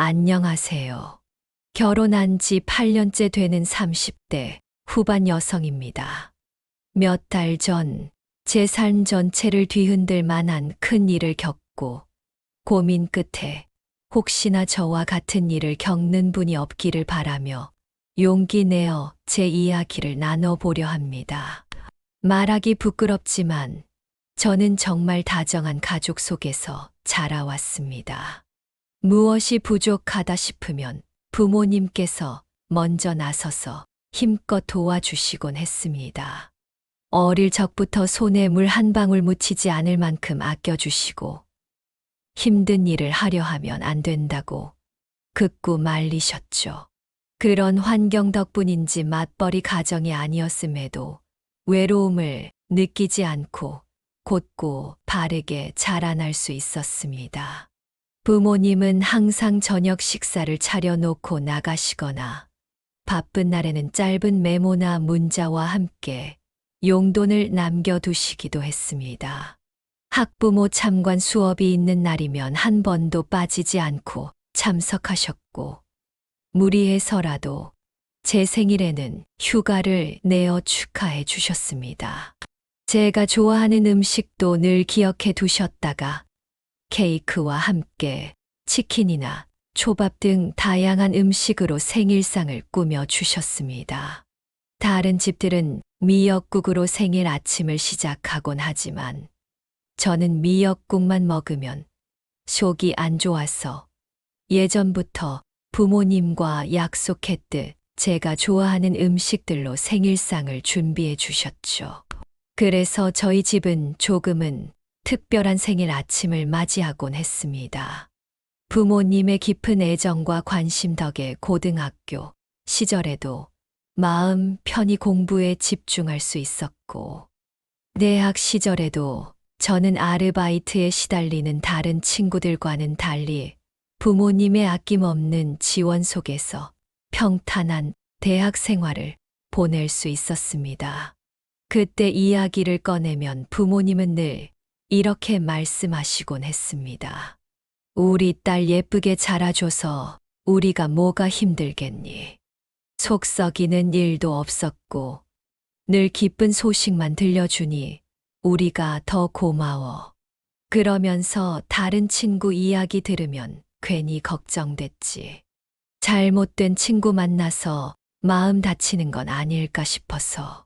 안녕하세요. 결혼한 지 8년째 되는 30대 후반 여성입니다. 몇 달 전, 제삶 전체를 뒤흔들 만한 큰 일을 겪고 고민 끝에 혹시나 저와 같은 일을 겪는 분이 없기를 바라며 용기 내어 제 이야기를 나눠보려 합니다. 말하기 부끄럽지만 저는 정말 다정한 가족 속에서 자라왔습니다. 무엇이 부족하다 싶으면 부모님께서 먼저 나서서 힘껏 도와주시곤 했습니다. 어릴 적부터 손에 물 한 방울 묻히지 않을 만큼 아껴주시고 힘든 일을 하려 하면 안 된다고 극구 말리셨죠. 그런 환경 덕분인지 맞벌이 가정이 아니었음에도 외로움을 느끼지 않고 곧고 바르게 자라날 수 있었습니다. 부모님은 항상 저녁 식사를 차려놓고 나가시거나 바쁜 날에는 짧은 메모나 문자와 함께 용돈을 남겨두시기도 했습니다. 학부모 참관 수업이 있는 날이면 한 번도 빠지지 않고 참석하셨고, 무리해서라도 제 생일에는 휴가를 내어 축하해 주셨습니다. 제가 좋아하는 음식도 늘 기억해 두셨다가 케이크와 함께 치킨이나 초밥 등 다양한 음식으로 생일상을 꾸며 주셨습니다. 다른 집들은 미역국으로 생일 아침을 시작하곤 하지만 저는 미역국만 먹으면 속이 안 좋아서 예전부터 부모님과 약속했듯 제가 좋아하는 음식들로 생일상을 준비해 주셨죠. 그래서 저희 집은 조금은 특별한 생일 아침을 맞이하곤 했습니다. 부모님의 깊은 애정과 관심 덕에 고등학교 시절에도 마음 편히 공부에 집중할 수 있었고, 대학 시절에도 저는 아르바이트에 시달리는 다른 친구들과는 달리 부모님의 아낌없는 지원 속에서 평탄한 대학 생활을 보낼 수 있었습니다. 그때 이야기를 꺼내면 부모님은 늘 이렇게 말씀하시곤 했습니다. 우리 딸 예쁘게 자라줘서 우리가 뭐가 힘들겠니? 속 썩이는 일도 없었고 늘 기쁜 소식만 들려주니 우리가 더 고마워. 그러면서 다른 친구 이야기 들으면 괜히 걱정됐지. 잘못된 친구 만나서 마음 다치는 건 아닐까 싶어서.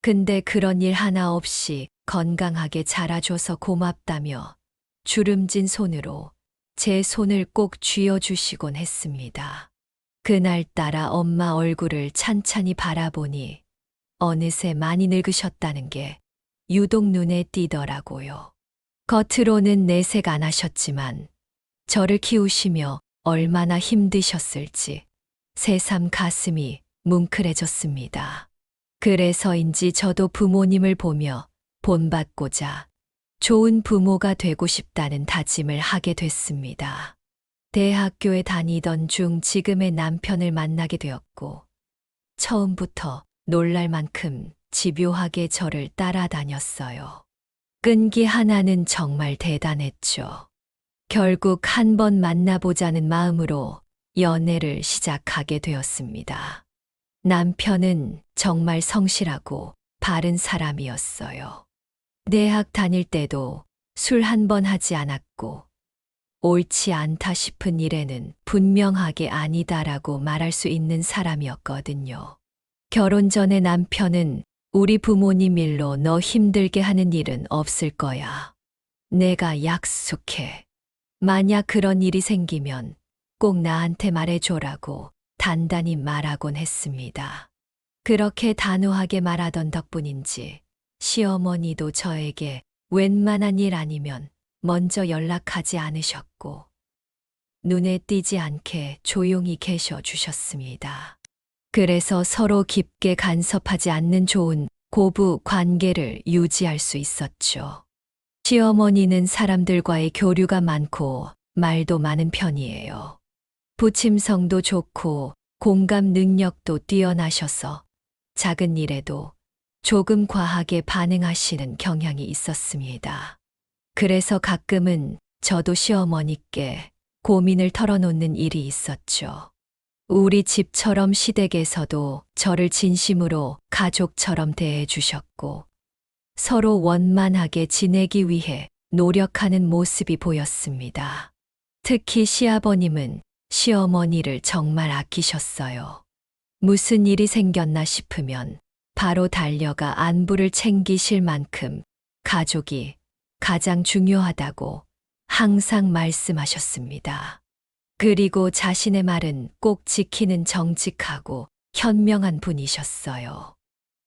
근데 그런 일 하나 없이 건강하게 자라줘서 고맙다며 주름진 손으로 제 손을 꼭 쥐어주시곤 했습니다. 그날따라 엄마 얼굴을 찬찬히 바라보니 어느새 많이 늙으셨다는 게 유독 눈에 띄더라고요. 겉으로는 내색 안 하셨지만 저를 키우시며 얼마나 힘드셨을지 새삼 가슴이 뭉클해졌습니다. 그래서인지 저도 부모님을 보며 본받고자 좋은 부모가 되고 싶다는 다짐을 하게 됐습니다. 대학교에 다니던 중 지금의 남편을 만나게 되었고, 처음부터 놀랄 만큼 집요하게 저를 따라다녔어요. 끈기 하나는 정말 대단했죠. 결국 한 번 만나보자는 마음으로 연애를 시작하게 되었습니다. 남편은 정말 성실하고 바른 사람이었어요. 대학 다닐 때도 술 한 번 하지 않았고, 옳지 않다 싶은 일에는 분명하게 아니다라고 말할 수 있는 사람이었거든요. 결혼 전에 남편은 우리 부모님 일로 너 힘들게 하는 일은 없을 거야. 내가 약속해. 만약 그런 일이 생기면 꼭 나한테 말해줘라고 단단히 말하곤 했습니다. 그렇게 단호하게 말하던 덕분인지 시어머니도 저에게 웬만한 일 아니면 먼저 연락하지 않으셨고 눈에 띄지 않게 조용히 계셔 주셨습니다. 그래서 서로 깊게 간섭하지 않는 좋은 고부 관계를 유지할 수 있었죠. 시어머니는 사람들과의 교류가 많고 말도 많은 편이에요. 부침성도 좋고 공감 능력도 뛰어나셔서 작은 일에도 조금 과하게 반응하시는 경향이 있었습니다. 그래서 가끔은 저도 시어머니께 고민을 털어놓는 일이 있었죠. 우리 집처럼 시댁에서도 저를 진심으로 가족처럼 대해 주셨고, 서로 원만하게 지내기 위해 노력하는 모습이 보였습니다. 특히 시아버님은 시어머니를 정말 아끼셨어요. 무슨 일이 생겼나 싶으면 바로 달려가 안부를 챙기실 만큼 가족이 가장 중요하다고 항상 말씀하셨습니다. 그리고 자신의 말은 꼭 지키는 정직하고 현명한 분이셨어요.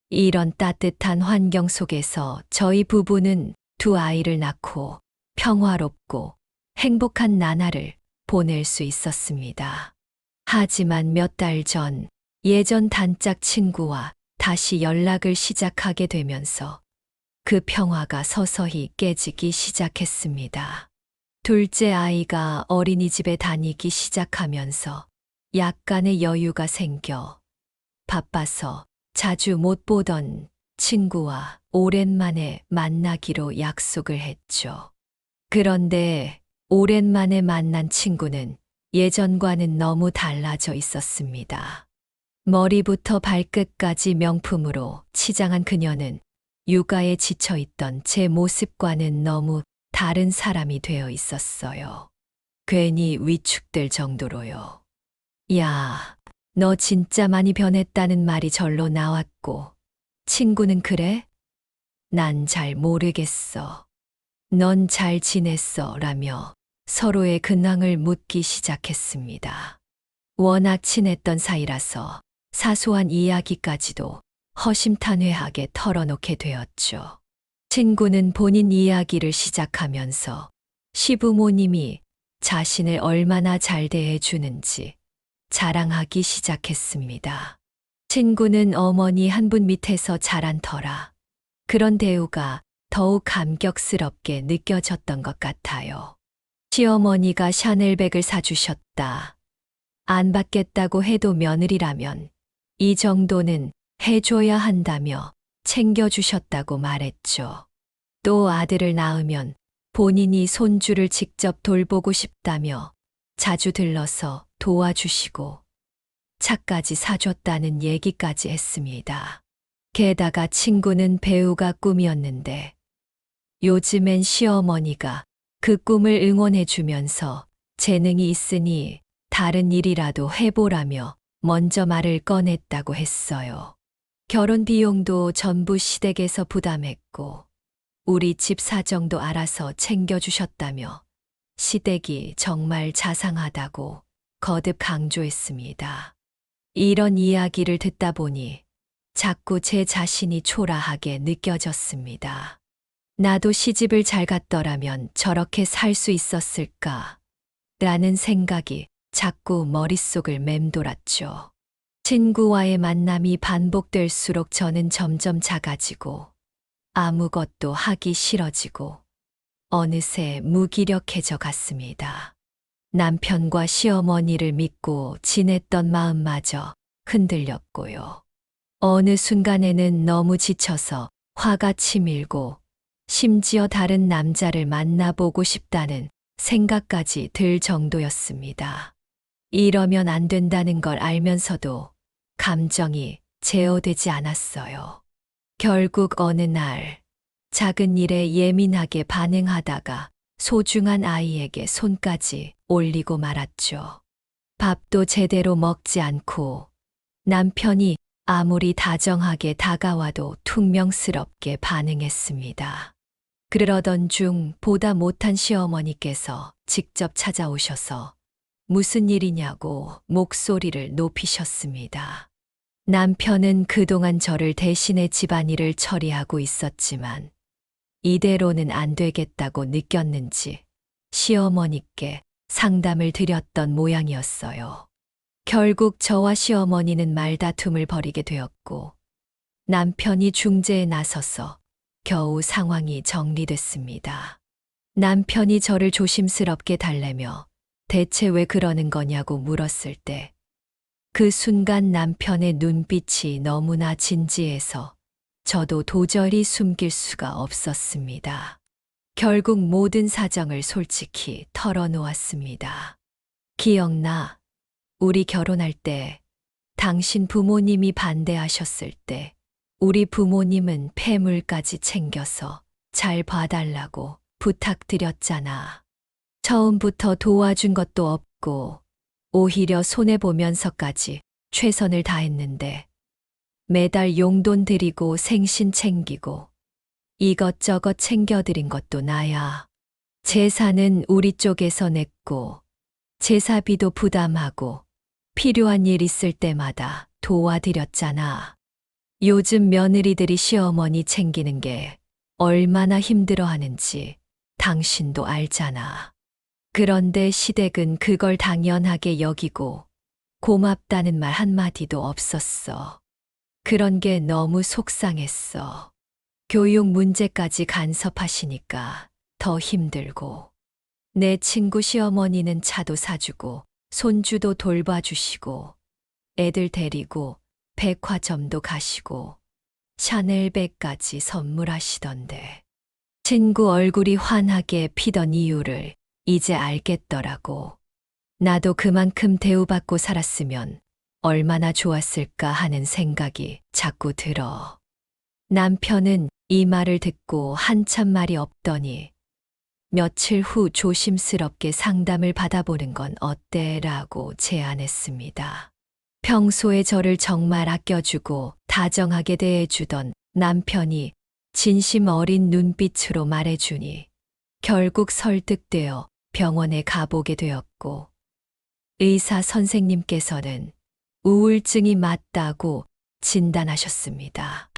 이런 따뜻한 환경 속에서 저희 부부는 두 아이를 낳고 평화롭고 행복한 나날을 보낼 수 있었습니다. 하지만 몇 달 전 예전 단짝 친구와 다시 연락을 시작하게 되면서 그 평화가 서서히 깨지기 시작했습니다. 둘째 아이가 어린이집에 다니기 시작하면서 약간의 여유가 생겨 바빠서 자주 못 보던 친구와 오랜만에 만나기로 약속을 했죠. 그런데 오랜만에 만난 친구는 예전과는 너무 달라져 있었습니다. 머리부터 발끝까지 명품으로 치장한 그녀는 육아에 지쳐 있던 제 모습과는 너무 다른 사람이 되어 있었어요. 괜히 위축될 정도로요. 야, 너 진짜 많이 변했다는 말이 절로 나왔고, 친구는 그래? 난 잘 모르겠어. 넌 잘 지냈어? 라며 서로의 근황을 묻기 시작했습니다. 워낙 친했던 사이라서 사소한 이야기까지도 허심탄회하게 털어놓게 되었죠. 친구는 본인 이야기를 시작하면서 시부모님이 자신을 얼마나 잘 대해 주는지 자랑하기 시작했습니다. 친구는 어머니 한 분 밑에서 자란 터라 그런 대우가 더욱 감격스럽게 느껴졌던 것 같아요. 시어머니가 샤넬백을 사주셨다. 안 받겠다고 해도 며느리라면 이 정도는 해줘야 한다며 챙겨주셨다고 말했죠. 또 아들을 낳으면 본인이 손주를 직접 돌보고 싶다며 자주 들러서 도와주시고 차까지 사줬다는 얘기까지 했습니다. 게다가 친구는 배우가 꿈이었는데 요즘엔 시어머니가 그 꿈을 응원해 주면서 재능이 있으니 다른 일이라도 해보라며 먼저 말을 꺼냈다고 했어요. 결혼 비용도 전부 시댁에서 부담했고, 우리 집 사정도 알아서 챙겨주셨다며 시댁이 정말 자상하다고 거듭 강조했습니다. 이런 이야기를 듣다 보니 자꾸 제 자신이 초라하게 느껴졌습니다. 나도 시집을 잘 갔더라면 저렇게 살 수 있었을까? 라는 생각이 자꾸 머릿속을 맴돌았죠. 친구와의 만남이 반복될수록 저는 점점 작아지고 아무것도 하기 싫어지고 어느새 무기력해져 갔습니다. 남편과 시어머니를 믿고 지냈던 마음마저 흔들렸고요. 어느 순간에는 너무 지쳐서 화가 치밀고 심지어 다른 남자를 만나보고 싶다는 생각까지 들 정도였습니다. 이러면 안 된다는 걸 알면서도 감정이 제어되지 않았어요. 결국 어느 날 작은 일에 예민하게 반응하다가 소중한 아이에게 손까지 올리고 말았죠. 밥도 제대로 먹지 않고 남편이 아무리 다정하게 다가와도 퉁명스럽게 반응했습니다. 그러던 중 보다 못한 시어머니께서 직접 찾아오셔서 무슨 일이냐고 목소리를 높이셨습니다. 남편은 그동안 저를 대신해 집안일을 처리하고 있었지만 이대로는 안 되겠다고 느꼈는지 시어머니께 상담을 드렸던 모양이었어요. 결국 저와 시어머니는 말다툼을 벌이게 되었고 남편이 중재에 나서서 겨우 상황이 정리됐습니다. 남편이 저를 조심스럽게 달래며 대체 왜 그러는 거냐고 물었을 때 그 순간 남편의 눈빛이 너무나 진지해서 저도 도저히 숨길 수가 없었습니다. 결국 모든 사정을 솔직히 털어놓았습니다. 기억나. 우리 결혼할 때 당신 부모님이 반대하셨을 때 우리 부모님은 폐물까지 챙겨서 잘 봐달라고 부탁드렸잖아. 처음부터 도와준 것도 없고 오히려 손해보면서까지 최선을 다했는데 매달 용돈 드리고 생신 챙기고 이것저것 챙겨드린 것도 나야. 재산은 우리 쪽에서 냈고 제사비도 부담하고 필요한 일 있을 때마다 도와드렸잖아. 요즘 며느리들이 시어머니 챙기는 게 얼마나 힘들어 하는지 당신도 알잖아. 그런데 시댁은 그걸 당연하게 여기고 고맙다는 말 한마디도 없었어. 그런 게 너무 속상했어. 교육 문제까지 간섭하시니까 더 힘들고. 내 친구 시어머니는 차도 사주고, 손주도 돌봐주시고, 애들 데리고 백화점도 가시고, 샤넬백까지 선물하시던데. 친구 얼굴이 환하게 피던 이유를 이제 알겠더라고. 나도 그만큼 대우받고 살았으면 얼마나 좋았을까 하는 생각이 자꾸 들어. 남편은 이 말을 듣고 한참 말이 없더니 며칠 후 조심스럽게 상담을 받아보는 건 어때 라고 제안했습니다. 평소에 저를 정말 아껴주고 다정하게 대해주던 남편이 진심 어린 눈빛으로 말해주니 결국 설득되어 병원에 가보게 되었고 의사 선생님께서는 우울증이 맞다고 진단하셨습니다.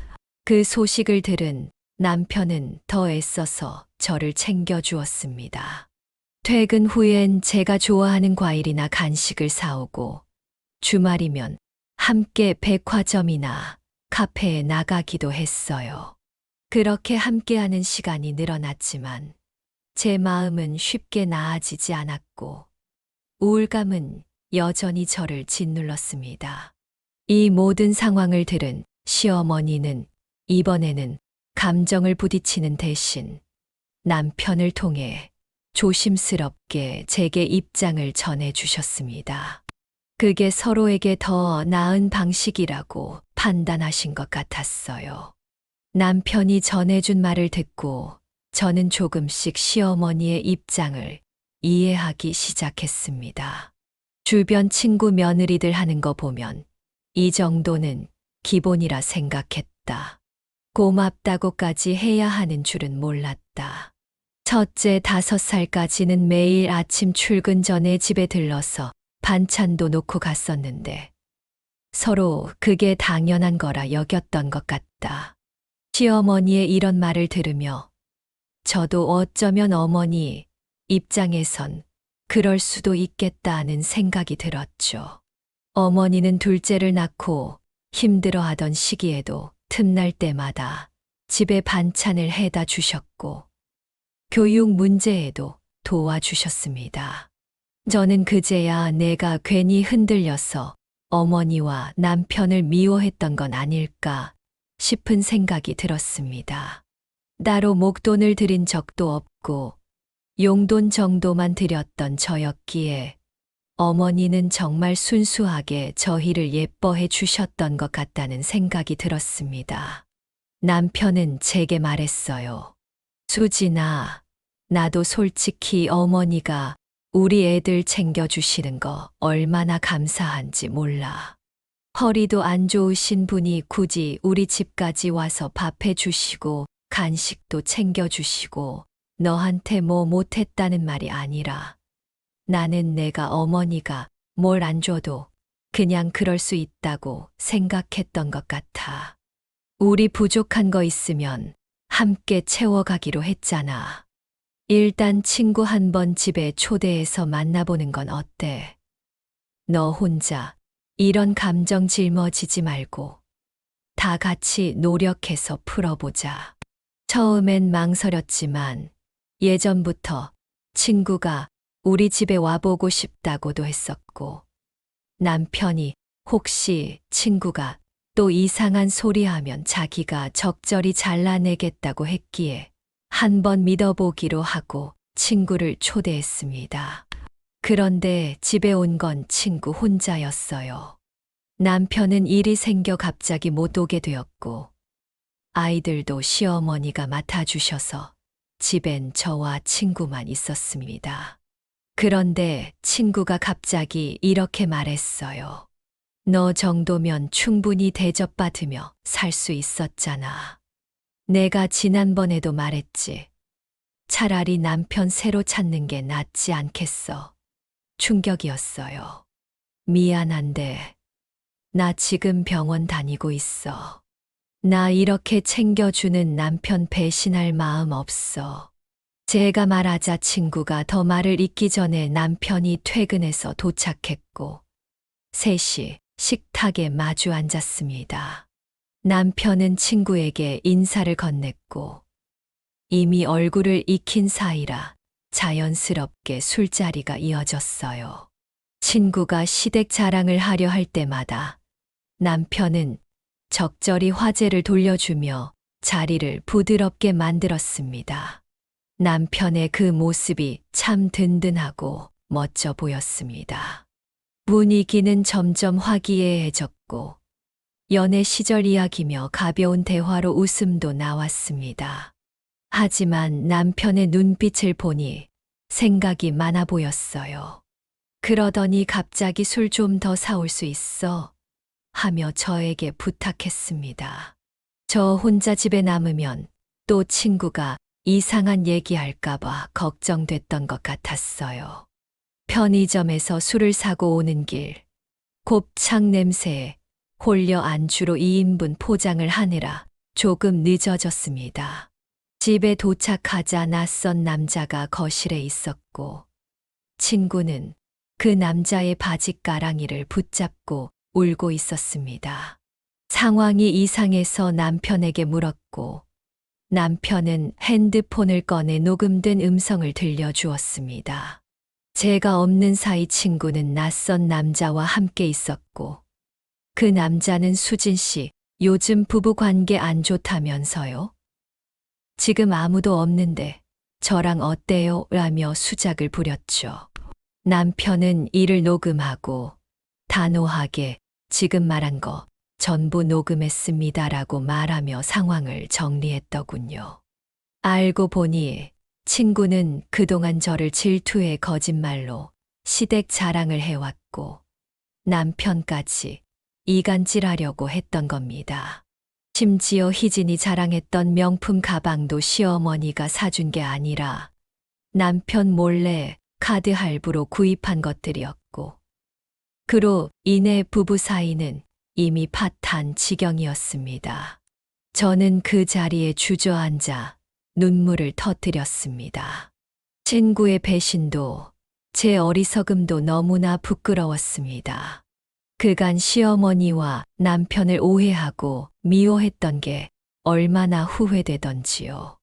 그 소식을 들은 남편은 더 애써서 저를 챙겨주었습니다. 퇴근 후엔 제가 좋아하는 과일이나 간식을 사오고 주말이면 함께 백화점이나 카페에 나가기도 했어요. 그렇게 함께하는 시간이 늘어났지만 제 마음은 쉽게 나아지지 않았고 우울감은 여전히 저를 짓눌렀습니다. 이 모든 상황을 들은 시어머니는 이번에는 감정을 부딪히는 대신 남편을 통해 조심스럽게 제게 입장을 전해 주셨습니다. 그게 서로에게 더 나은 방식이라고 판단하신 것 같았어요. 남편이 전해준 말을 듣고 저는 조금씩 시어머니의 입장을 이해하기 시작했습니다. 주변 친구 며느리들 하는 거 보면 이 정도는 기본이라 생각했다. 고맙다고까지 해야 하는 줄은 몰랐다. 첫째 다섯 살까지는 매일 아침 출근 전에 집에 들러서 반찬도 놓고 갔었는데 서로 그게 당연한 거라 여겼던 것 같다. 시어머니의 이런 말을 들으며 저도 어쩌면 어머니 입장에선 그럴 수도 있겠다 하는 생각이 들었죠. 어머니는 둘째를 낳고 힘들어 하던 시기에도 틈날 때마다 집에 반찬을 해다 주셨고 교육 문제에도 도와주셨습니다. 저는 그제야 내가 괜히 흔들려서 어머니와 남편을 미워했던 건 아닐까 싶은 생각이 들었습니다. 따로 목돈을 드린 적도 없고 용돈 정도만 드렸던 저였기에 어머니는 정말 순수하게 저희를 예뻐해 주셨던 것 같다는 생각이 들었습니다. 남편은 제게 말했어요. 수진아, 나도 솔직히 어머니가 우리 애들 챙겨주시는 거 얼마나 감사한지 몰라. 허리도 안 좋으신 분이 굳이 우리 집까지 와서 밥해 주시고 간식도 챙겨주시고 너한테 뭐 못했다는 말이 아니라 나는 내가 어머니가 뭘 안 줘도 그냥 그럴 수 있다고 생각했던 것 같아. 우리 부족한 거 있으면 함께 채워가기로 했잖아. 일단 친구 한 번 집에 초대해서 만나보는 건 어때? 너 혼자 이런 감정 짊어지지 말고 다 같이 노력해서 풀어보자. 처음엔 망설였지만 예전부터 친구가 우리 집에 와보고 싶다고도 했었고 남편이 혹시 친구가 또 이상한 소리 하면 자기가 적절히 잘라내겠다고 했기에 한번 믿어보기로 하고 친구를 초대했습니다. 그런데 집에 온 건 친구 혼자였어요. 남편은 일이 생겨 갑자기 못 오게 되었고, 아이들도 시어머니가 맡아주셔서 집엔 저와 친구만 있었습니다. 그런데 친구가 갑자기 이렇게 말했어요. 너 정도면 충분히 대접받으며 살 수 있었잖아. 내가 지난번에도 말했지. 차라리 남편 새로 찾는 게 낫지 않겠어. 충격이었어요. 미안한데, 나 지금 병원 다니고 있어. 나 이렇게 챙겨주는 남편 배신할 마음 없어. 제가 말하자 친구가 더 말을 잇기 전에 남편이 퇴근해서 도착했고, 셋이 식탁에 마주 앉았습니다. 남편은 친구에게 인사를 건넸고, 이미 얼굴을 익힌 사이라 자연스럽게 술자리가 이어졌어요. 친구가 시댁 자랑을 하려 할 때마다 남편은 적절히 화제를 돌려주며 자리를 부드럽게 만들었습니다. 남편의 그 모습이 참 든든하고 멋져 보였습니다. 분위기는 점점 화기애애해졌고, 연애 시절 이야기며 가벼운 대화로 웃음도 나왔습니다. 하지만 남편의 눈빛을 보니 생각이 많아 보였어요. 그러더니 갑자기 술 좀 더 사올 수 있어? 하며 저에게 부탁했습니다. 저 혼자 집에 남으면 또 친구가 이상한 얘기할까봐 걱정됐던 것 같았어요. 편의점에서 술을 사고 오는 길, 곱창 냄새에 홀려 안주로 2인분 포장을 하느라 조금 늦어졌습니다. 집에 도착하자 낯선 남자가 거실에 있었고, 친구는 그 남자의 바지 가랑이를 붙잡고 울고 있었습니다. 상황이 이상해서 남편에게 물었고, 남편은 핸드폰을 꺼내 녹음된 음성을 들려주었습니다. 제가 없는 사이 친구는 낯선 남자와 함께 있었고, 그 남자는 수진 씨, 요즘 부부 관계 안 좋다면서요? 지금 아무도 없는데 저랑 어때요? 라며 수작을 부렸죠. 남편은 이를 녹음하고 단호하게 지금 말한 거 전부 녹음했습니다라고 말하며 상황을 정리했더군요. 알고 보니 친구는 그동안 저를 질투해 거짓말로 시댁 자랑을 해왔고 남편까지 이간질하려고 했던 겁니다. 심지어 희진이 자랑했던 명품 가방도 시어머니가 사준 게 아니라 남편 몰래 카드 할부로 구입한 것들이었고 그로 인해 부부 사이는 이미 파탄 지경이었습니다. 저는 그 자리에 주저앉아 눈물을 터뜨렸습니다. 친구의 배신도 제 어리석음도 너무나 부끄러웠습니다. 그간 시어머니와 남편을 오해하고 미워했던 게 얼마나 후회되던지요.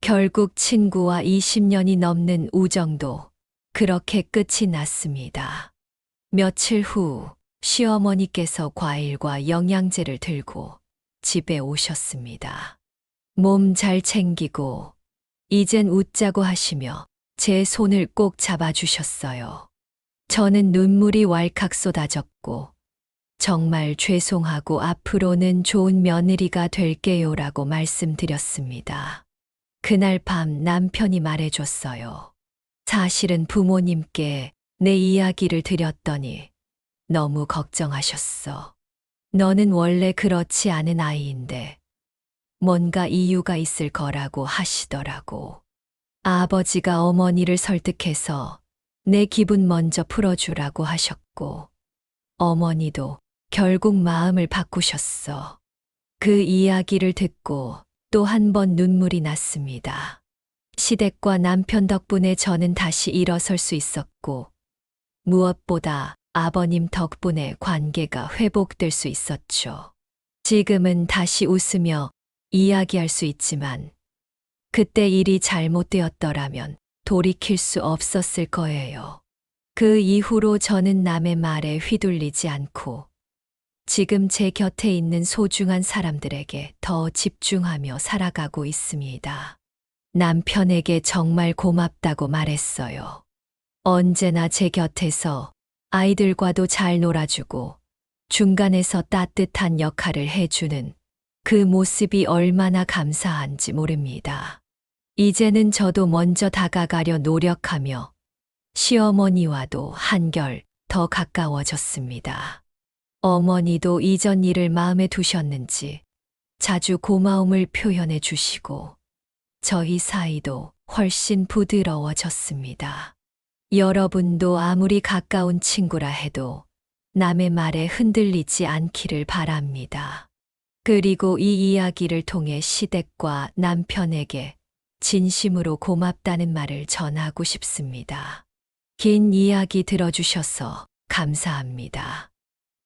결국 친구와 20년이 넘는 우정도 그렇게 끝이 났습니다. 며칠 후 시어머니께서 과일과 영양제를 들고 집에 오셨습니다. 몸 잘 챙기고 이젠 웃자고 하시며 제 손을 꼭 잡아주셨어요. 저는 눈물이 왈칵 쏟아졌고 정말 죄송하고 앞으로는 좋은 며느리가 될게요라고 말씀드렸습니다. 그날 밤 남편이 말해줬어요. 사실은 부모님께 내 이야기를 드렸더니 너무 걱정하셨어. 너는 원래 그렇지 않은 아이인데 뭔가 이유가 있을 거라고 하시더라고. 아버지가 어머니를 설득해서 내 기분 먼저 풀어주라고 하셨고, 어머니도 결국 마음을 바꾸셨어. 그 이야기를 듣고 또 한 번 눈물이 났습니다. 시댁과 남편 덕분에 저는 다시 일어설 수 있었고, 무엇보다 아버님 덕분에 관계가 회복될 수 있었죠. 지금은 다시 웃으며 이야기할 수 있지만, 그때 일이 잘못되었더라면 돌이킬 수 없었을 거예요. 그 이후로 저는 남의 말에 휘둘리지 않고 지금 제 곁에 있는 소중한 사람들에게 더 집중하며 살아가고 있습니다. 남편에게 정말 고맙다고 말했어요. 언제나 제 곁에서 아이들과도 잘 놀아주고 중간에서 따뜻한 역할을 해주는 그 모습이 얼마나 감사한지 모릅니다. 이제는 저도 먼저 다가가려 노력하며 시어머니와도 한결 더 가까워졌습니다. 어머니도 이전 일을 마음에 두셨는지 자주 고마움을 표현해 주시고 저희 사이도 훨씬 부드러워졌습니다. 여러분도 아무리 가까운 친구라 해도 남의 말에 흔들리지 않기를 바랍니다. 그리고 이 이야기를 통해 시댁과 남편에게 진심으로 고맙다는 말을 전하고 싶습니다. 긴 이야기 들어주셔서 감사합니다.